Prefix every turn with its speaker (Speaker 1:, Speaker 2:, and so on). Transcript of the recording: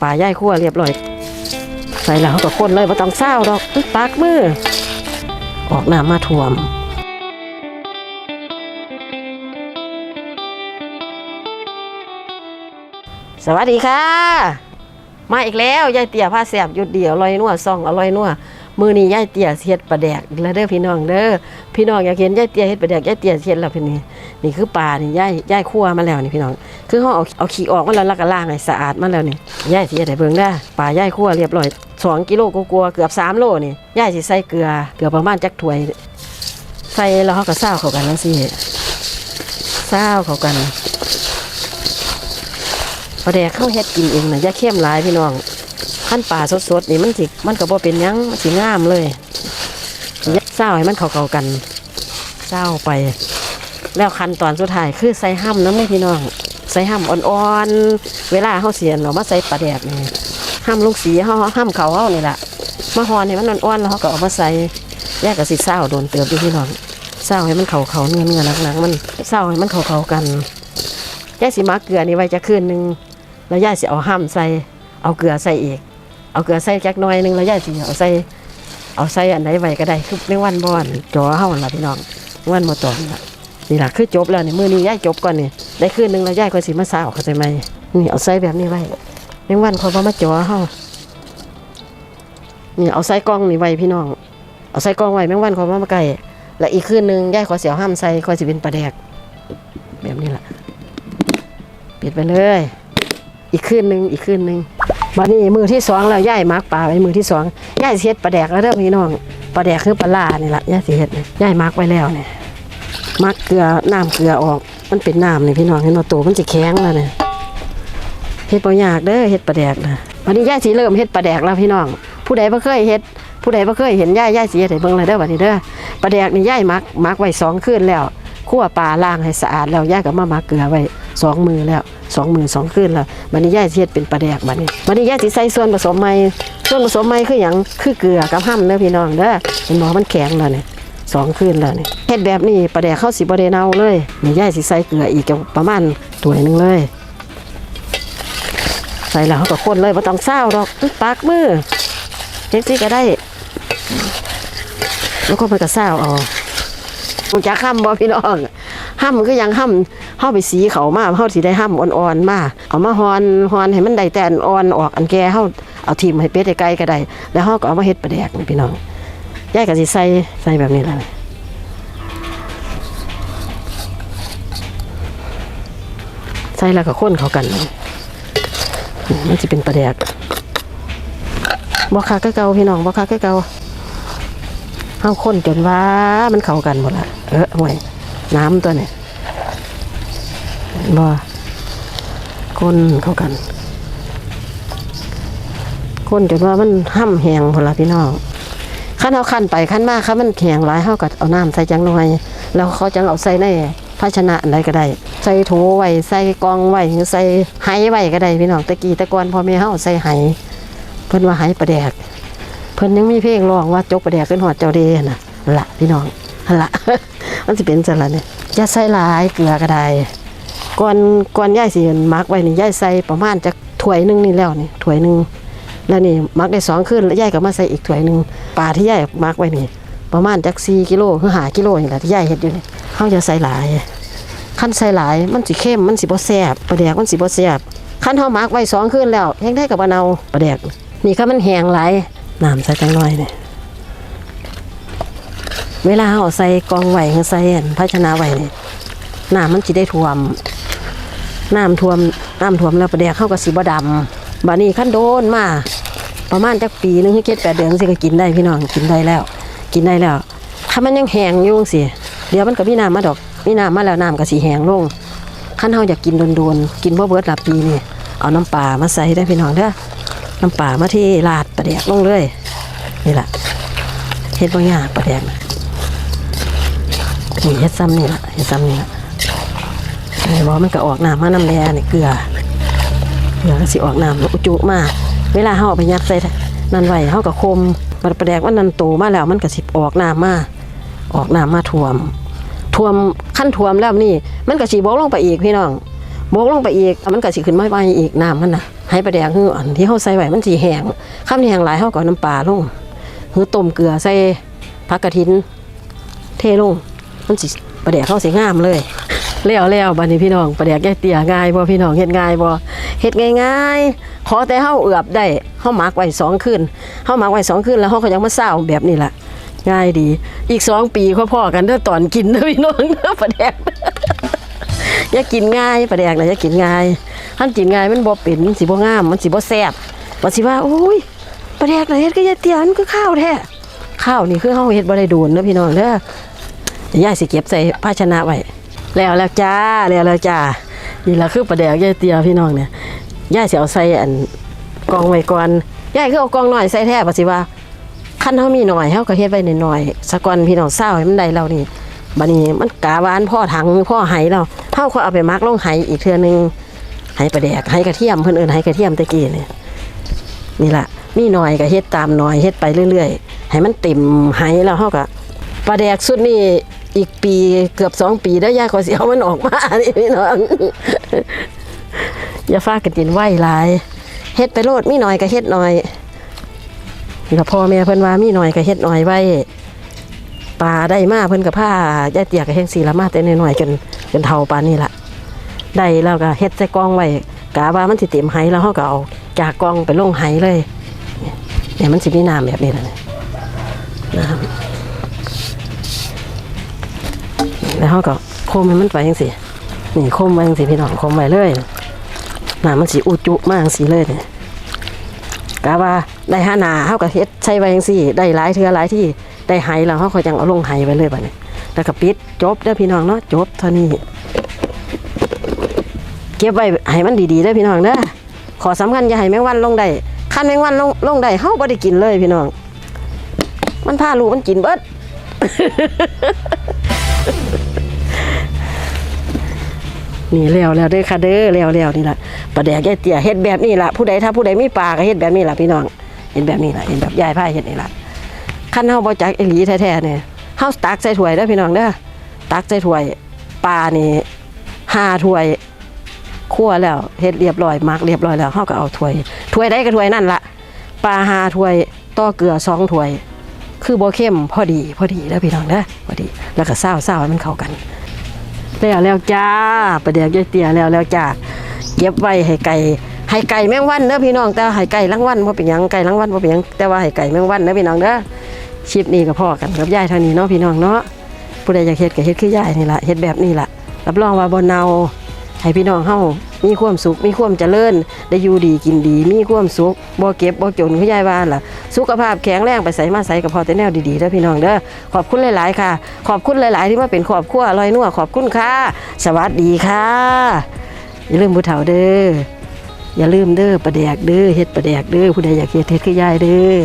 Speaker 1: ป่าย่ายขั้วเรียบร้อย ใส่แล้วเขาก็คนเลยบ่ต้องเศร้าดอกตักมือ ออกน้ำมาท่วมสวัสดีค่ะ มาอีกแล้ว ยายเตี๋ยผ้าแสบหยุดเดียวลอยนัวซองอร่อยนัว มือนี้ยายเตี่ยเฮ็ดปลาแดกอีกแล้วเด้อพี่น้องเด้อพี่น้องอยากเห็นยายเตี่ยเฮ็ดปลาแดกยายเตี่ยเฮ็ดแล้วพี่นี่นี่คือปลานี่ยายยายคั่วมาแล้วนี่พี่น้อง คือเขาเอาเอาขี้ออกมาแล้วแล้วก็ล้างให้สะอาดมาแล้วนี่ยายสิเฮ็ดให้เบิ่งได้ปลายายคั่วเรียบร้อย2กิโลกว่าๆเกือบ3โลนี่ยายสิใส่เกลือเกลือประมาณจักถ้วย ใส่แล้วเขาก็ซาวเข้ากันจังซี่ซาวเข้ากันปลาแดกเข้าเฮ็ดกินเองนะอย่าเข้มหลายพี่น้อง ขั้นป่าสดๆนี่มันสิมันก็บ่เป็นหยังมันสิงามเลยยัดเศร้าให้มันเข้าๆกันเศร้าไป แล้วขั้นตอนสุดท้ายคือใส่ห้ำน้ำไม่พี่น้องใส่ห้ำอ่อนๆ เวลาเฮาเสียนเรามาใส่ปลาแดกนี่ห้ำลูกสีเฮาห้ำเขาเฮานี่แหละมาหอนให้มันอ่อนๆแล้วเฮาก็เอามาใส่แยกกับสิเศร้าโดนเติบอยู่พี่น้องเศร้าให้มันเข้าๆเนื้อเนื้อหนักๆมันเศร้าให้มันเข้าๆกันยายสิมาเกลือนี่ไว้จะคืนหนึงแล้วยายสิเอาห้ำใส่เอาเกลือใส่อีก เอาเกลือใส่จักหน่อยหนึงแล้วยายสิเอาใส่เอาใส่อันไหนไว้ก็ได้คือไม่วันบอนจอเฮาล่ะพี่น้องแมงวันบ่ตองล่ะนี่ล่ะคือจบแล้วนี่มื้อนี้ยายจบก่อนนี่ได้คืนหนึงแล้วยายก็สิมาซาเอาเข้าใจไหมนี่เอาใส่แบบนี้ไว้แมงวันเขาบ่มาจอเฮานี่เอาใส่กล่องนี่ไว้พี่น้อง เอาใส่กล่องไว้แมงวันเขาบ่มาใกลแล้วอีกคืนหนึงยายขอเสียวห้ำใส่ขอสิเป็นปลาแดก แบบนี้ล่ะปิดไปเลย อีกคืนหนึ่งอีกคืนหนึ่ง วันนี้มือที่สองแล้วย่ายมักปลาไว้มือที่สองย่ายสิเฮ็ดปลาแดกแล้วเด้อพี่น้องปลาแดกคือปลาล่านี่แหละย่ายสิเฮ็ดนี่ย่ายมักไว้แล้วเนี่ยมักเกลือน้ำเกลือออก มันเป็นน้ำนี่พี่น้องเห็นว่าตัวมันจะแข็งแล้วเนี่ยเฮ็ดบ่ยากเด้อเฮ็ดปลาแดกนะวันนี้ย่ายสิเริ่มเฮ็ดปลาแดกแล้วพี่น้อง ผู้ใดบ่เคยเฮ็ดผู้ใดบ่เคยเห็นย่ายย่ายสิเฮ็ดให้เบิ่งเลยเด้อบัดนี้เด้อปลาแดกนี่ย่ายมักมักไว้สองคืนแล้วคั่วปลาล้างให้สะอาดแล้วย่ายก็มามักเกลือไว้สองมือแล้ว สองหมื่นสองคืนล้วบัดนี้ย่ายสิเฮ็ดเป็นปลาแดกบัดนี้บัดนี้ย่ายสิใส่ส่วนผสมใหม่ส่วนผสมใหม่คือหยังคือเกลือกับห้ำเด้อพี่น้องเด้อเห็นบ่มันแข็งแล้วนี่ยสองคืนแล้วนี่ยเฮ็ดแบบนี้ปลาแดกเข้าสิบ่ได้เนาเลยนี่ย่ายสิใส่เกลืออีกประมาณถ้วยหนึ่งเลย ใส่แล้วเขาก็คนเลยบ่ต้องเศร้าดอกปักมือเจ๊งซี่ก็ได้แล้วก็ไปกระเศร้าเอาผมจะห้ำบ่พี่น้อง ห้ำก็ยังห้ำเฮาไปสีเขามาเฮาสิได้ห้ำอ่อนๆมาเอามาฮอนฮอนให้มันได้แต่อันอ่อนออกอันแก่เฮาเอาทิมให้เป็ดไกลก็ได้แล้วเฮาก็เอามาเฮ็ดปลาแดกนี่พี่น้องยายก็สิใส่ใส่แบบนี้ล่ะใส่แล้วก็คนเขากันมันสิเป็นปลาแดกบ่คักคือเกาพี่น้องบ่คักคือเกาเฮาคนจนว่ามันเข้ากันหมดละเออห่วย น้ำตัวเนี่ยบ่คนเข้ากันคนจนว่ามันห้ำแหงหมดละพี่น้องขั้นเอาขั้นไปขั้นมาขั้นมันแข็งหลายเฮาก็เอาน้ำใส่จังหน่อยแล้วเขาจังเอาใส่ในภาชนะอะไรก็ได้ ใส่โถไว้ใส่กองไว้ใส่ไหไว้ก็ได้พี่น้องตะกี้ตะกอนพอแม่เฮาใส่ไหเพิ่นว่าไหประแดก เพิ่นยังมีเพลงร้องว่าจกประแดกขึ้นหอดเจ้าเดน่ะละพี่น้อง หั่นละมันสิเป็นจังละเนี่ยอย่าใส่หลายเกลือก็ได้ก่อนก่อนย่ายสิมักไว้นี่ย่ายใส่ประมาณจักถ้วยหนึงนี่แล้วนี่ถ้วยหนึงแล้วนี่มักได้สองคืนแล้วย่ายก็มาใส่อีกถ้วยหนึงปลาที่ย่ายมักไว้นี่ ประมาณจักสี่กิโลคือหากิโลนี่แหละที่ย่ายเฮ็ดอยู่นี่เฮาจะใส่หลายขั้นใส่หลายมันสิเข้มมันสิบ่แซ่บปลาแดกมันสิบ่แซ่บขั้นเฮามักไว้สองคืนแล้วแห้งได้กับบ่เนาปลาแดกนี่ค่ะมันแห้งหลายน้ำใส่จังน่อยเนี่ย เวลาเอาใส่กองไหวใส่อันภาชนะไหวเนี่ยน้ำมันจะได้ท่วมน้ำท่วมน้ำท่วมแล้วประเดี๋ยวเข้ากับสีบดำบานี้ขั้นโดนมาประมาณจักปีหนึงให้เก็ดแปดเดือนสิก็กินได้พี่น้องกินได้แล้ว กินได้แล้ว ถ้ามันยังแห้งอยู่สิเดี๋ยวมันก็มีน้ำมาดอกมีน้ำมาแล้วน้ำก็สีแห้งลงขั้นเฮาอยากกินโดนๆกินบ่เบิดหลับปีนี่เอาน้ำปลามาใส่ได้พี่น้องเด้อน้ำปลามาที่ลาดปลาแดกลงเลยนี่แหละเฮ็ดบางอย่างปลาแดกนะ นี่เฮ็ดซ้ำนี่ละเฮ็ดซ้ำนี่ละนี่บอมันก็ออกน้ำมาน้ำแดงนี่ยเกลือเกลือก็สิออกน้ำอุจุมาเวลาเฮาเอาไปยัดใส่นันไหวเฮาก็คมมันปลาแดกมันนันโตมาแล้วมันก็สิออกน้ำมาออกน้ำมาท่วมท่วมขั้นท่วมแล้วนี่ มันก็สิบกลงไปอีกพี่น้องบกลงไปอีกมันก็สิขึ้นไมาไปอีกน้ำมันนะให้ปลาแดกคืออันที่เฮาใส่ไว้มันสิแห้งข้ามแห้งหลายเฮาก็เอาน้ำปลาลงคือต้มเกลือใส่ผักกระถิน เทลง มันสิปลาแดกเฮาสิงามเลยแล้วแล้วบัดนี้พี่น้องปลาแดกแก่เตี้ยง่ายบ่พี่น้องเฮ็ดง่ายบ่เฮ็ดง่ายๆขอแต่เฮาเอือบได้เฮาหมักไว้สองคืนเฮาหมักไว้สองคืนแล้วเฮาก็ยังมาเศร้าแบบนี้ล่ะง่ายดี อีกสองปีพ่อๆกันเด้อตอนกินเด้อพี่น้องเด้อปลาแดกอย่ากินง่ายปลาแดกนะอย่ากินง่ายท่านกินง่ายมันบ่เป็นมันสิบ่งาม มันสิบ่แซ่บมันสิว่าโอ้ยปลาแดกน่ะเฮ็ดก็อย่าเตียนก็ข้าวแท้ข้าวนี่คือเฮาเฮ็ดบ่ได้โดนเด้อพี่น้องเด้อ ยายสิเก็บใส่ภาชนะไว้แล้วแล้วจ้าแล้วแล้วจ้านี่ละคือปลาแดกยายเตียพี่น้องเนี่ยยายเสิเอาใส่อันกองไว้ก่อนยายคือเอากองหน้อยใส่แท้บ่สิว่าคันเฮามีหน่อยเฮาก็เฮ็ดไว้หน่อยๆสะก่อนพี่น้องเศร้าให้มันได้แล้วนี่บัดนี้มันกาวานพ่อถังพ่อไหแล้วเฮาก็เอาไปมักลงไหอีกเทื่อนึงไหปลาแดกไหกระเทียมเพิ่อนเอินไหกระเทียมตะกี้นี่นี่ละมีหน่อยก็เฮ็ดตามหน่อยเฮ็ดไปเรื่อยๆให้มันเต็มไหแล้วเฮาก็ปลาแดกสุดนี่ อีกปีเกือบสองปีแล้วย่าก็สิเอามันออกมานี่พี่น้อง อย่าฟ้ากันกินไหวหลายเฮ็ดไปโลดมีหน่อยก็เฮ็ดหน่อยนี่ก็พ่อแม่เพิ่นว่ามีหน่อยก็เฮ็ดหน่อยไว้ปลาได้มาเพิ่นก็ผ้ายายเตียก็เฮ็ดสีละมาแต่น้อยๆจนจนเท่าปานนี้ล่ะได้แล้วก็เฮ็ดใส่กองไว้กะว่ามันสิเต็มไหแล้วเฮาก็เอาจากกองไปลงไหเลยเนี่ยเนี่ยมันสิมีน้ำแบบนี้แหละน้ำ แล้วเฮาก็โคมให้มันไปจังซี่นี่โคมไว้จังซี่พี่น้องโคมไว้เลยหน้ำมันสิอุจุมากจังซี่เลยเนี่ยกะว่าได้ห้าหนาเฮาก็เฮ็ดใช้ไว้จังซี่ได้หลายเทือหลายที่ได้ไหแล้วเฮาก็จังเอาลงไหไว้เลยบัดนี้แล้วก็ปิดจบเด้อพี่น้องเนาะจบเท่านี้เก็บไว้ให้มันดีๆเด้อพี่น้องเด้อขอสำคัญอย่าให้แมงวันลงได้คันแมงวันลงลงได้เฮาบ่ได้กินเลยพี่น้อง มันพาลูกมันกินเบิด นี่แล้วแล้วเด้อค่ะเด้อแล้วแล้วนี่ล่ะปลาแดกยายเตี้ยเฮ็ดแบบนี้ล่ะผู้ใดถ้าผู้ใดมีปลาก็เฮ็ดแบบนี้ล่ะพี่น้องเฮ็ดแบบนี้ล่ะเฮ็ดแบบยายพายเฮ็ดนี่ล่ะคันเฮาบ่จักอีหลีแท้ๆเนี่ยเฮาตักใส่ถ้วยเด้อพี่น้องเด้อตักใส่ถ้วยปลานี่ห้าถ้วยคั่วแล้วเฮ็ดเรียบร้อยมักเรียบร้อยแล้วเฮาก็เอาถ้วยถ้วยใดก็ถ้วยนั่นล่ะปลาห้าถ้วยต่อเกลือสองถ้วย คือบ่เข้มพอดีพอดีเด้อพี่น้องเด้อพอดี แล้วก็ซาวๆให้มันเข้ากัน แล้วแล้วจ้าประเดี๋ยวยายเตี๋ยแล้วแล้วจ้าเก็บไว้ให้ไก่ให้ไก่แมงวันเด้อพี่น้องแต่ให้ไก่ลังวัลบ่เป็นยังไก่ลังวัลบ่เป็นยังแต่ว่าให้ไก่แมงวันเด้อพี่น้องเด้อชิปนี้กับพ่อกันกับยายเท่านี้เนาะพี่น้องเนาะผู้ใดอยากเฮ็ดก็เฮ็ดคือยายนี่ละเฮ็ดแบบนี้ล่ะรับรองว่าบนเนาให้พี่น้องเฮา มีความสุขมีความเจริญ ได้อยู่ดีกินดี มีความสุขบ่เก็บบ่จนคือยายว่าล่ะ สุขภาพแข็งแรงไปใส่มาใส่กับพอแต่แนวดีๆเด้อพี่น้องเด้อขอบคุณหลายๆค่ะ ขอบคุณหลายๆ ที่มาเป็นครอบครัวอร่อยนัวขอบคุณค่ะ สวัสดีค่ะ อย่าลืมผู้เฒ่าเด้ออย่าลืมเด้อประแดกเด้อเฮ็ดประแดกเด้อผู้ใดอยากเฮ็ดเฮ็ดคือยายเด้อ